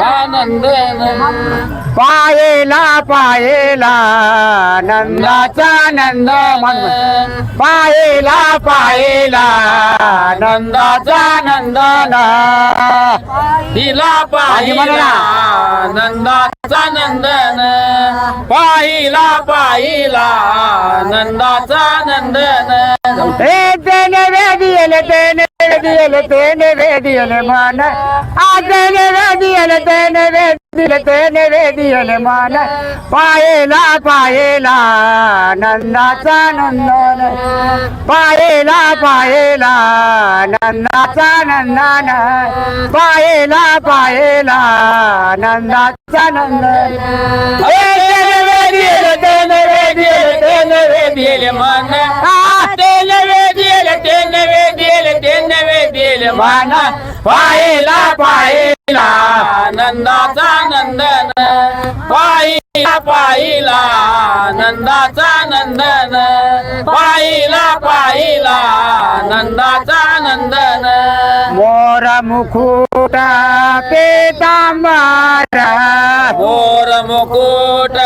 आनंदन पायेला पायेला नंदाचा नंद म्हण पायेला पायेला नंदाचा नंदन. तिला पाहिला नंदाचा नंदन. पाहिला पाहिला नंदाचा नंदन. हे तेने वेदियल तेने वेदियल तेने वेदियल मन। आ तेने वेदियल तेने वेदियल तेने वेदियल मन। पायेला पायेला नंदाचा नंदन पायेला पायेला नंदाचा नंदन पायेला पायेला नंदाचा नंदन वेदियल तेने वेदियल तेने वेदियल मन। मन पाहिला पाहिला नंदाचा नंदन. पाहिला पाहिला नंदाचा नंदन. पाहिला पाहिला नंदाचा नंदन. मोर मुकुट पेतांबर. मोर मुकुट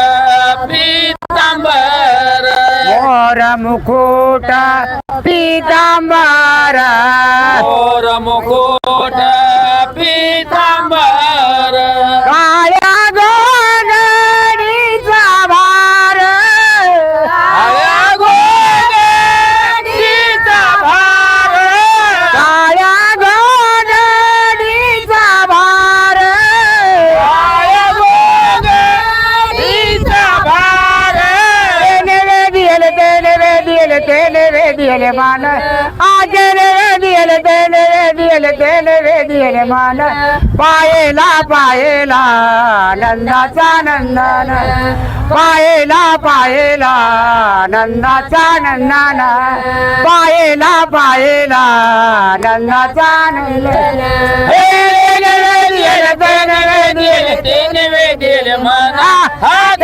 पीतांबर. मोर मुकुट पितांबर. मोर मुकुट पीतांबर. काळ्या गोगडीचा भार. आया गोगडीचा भार. काळ्या गोगडीचा भार. आया गोगडीचा भार. तेने वेदियल तेने वेदियल तेने वेदियल मान. आज वेदियल तेने वेदियल तेने वेदियल मान पायेला पायेला नंदाचा नंदन पायेला पायेला नंदाचा नंदन पायेला पायेला नंदाचा नंदन हे तेने वेदियल तेने वेदियल तेन वेदियल मन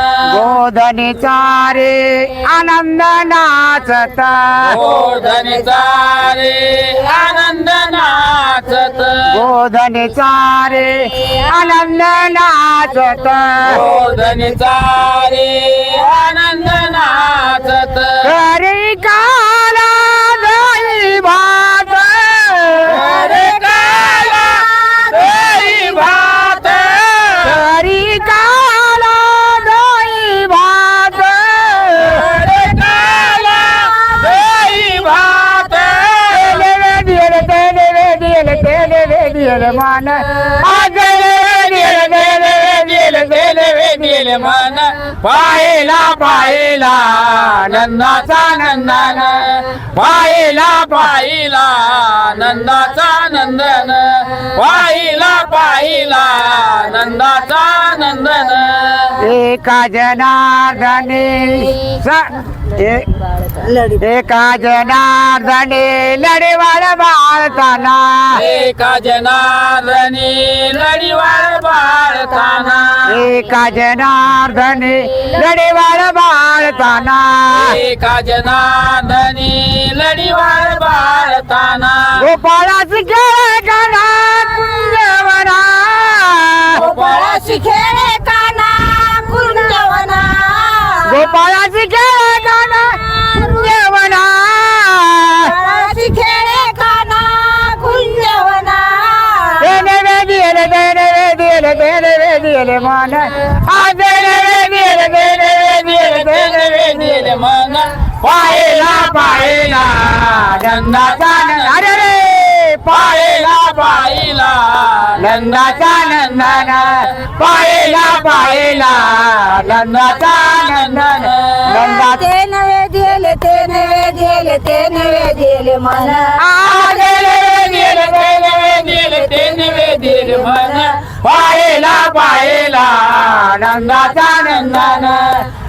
गोधनी चारे आनंद नाचता गोधनी चारे आनंद नाचत गोधनी चारे आनंद नाचत गोधनी चारे मान. मन. पाहिला पाहिला नंदाचा नंदन. पाहिला पाहिला नंदाचा नंदन. पाहिला पाहिला नंदाचा नंदन. एका जनार्दने एका जनार्दने लढेवाळ बाळताना. एका जनार्दनी लढीवाळ बाळताना. एका जनार्दने लढेवाळ बाळताना. एका जनार्दनी लढीवाळ बाळताना. गोपाळाच खेळ गोपाळाच खेळ कुंजवना काना कुंजवना. मान. आ मन. पाहिला पाहिला नंदाचा नंद अरे रे पाहिला पाहिला नंदाचा नंदन पाहिला पाहिला नंदाचा नंदन नंदा ते नवे दिले ते नवे दिले ते नवे दिले मन वेदिल तेन वेदिल मन. पाहिला पाहिला नंदाचा नंदन.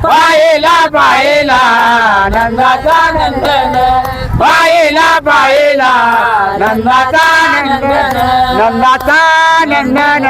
पाहिला पाहिला नंदाचा नंदन. पाहिला पाहिला नंदाचा नंदन. नंदाचा नंदन.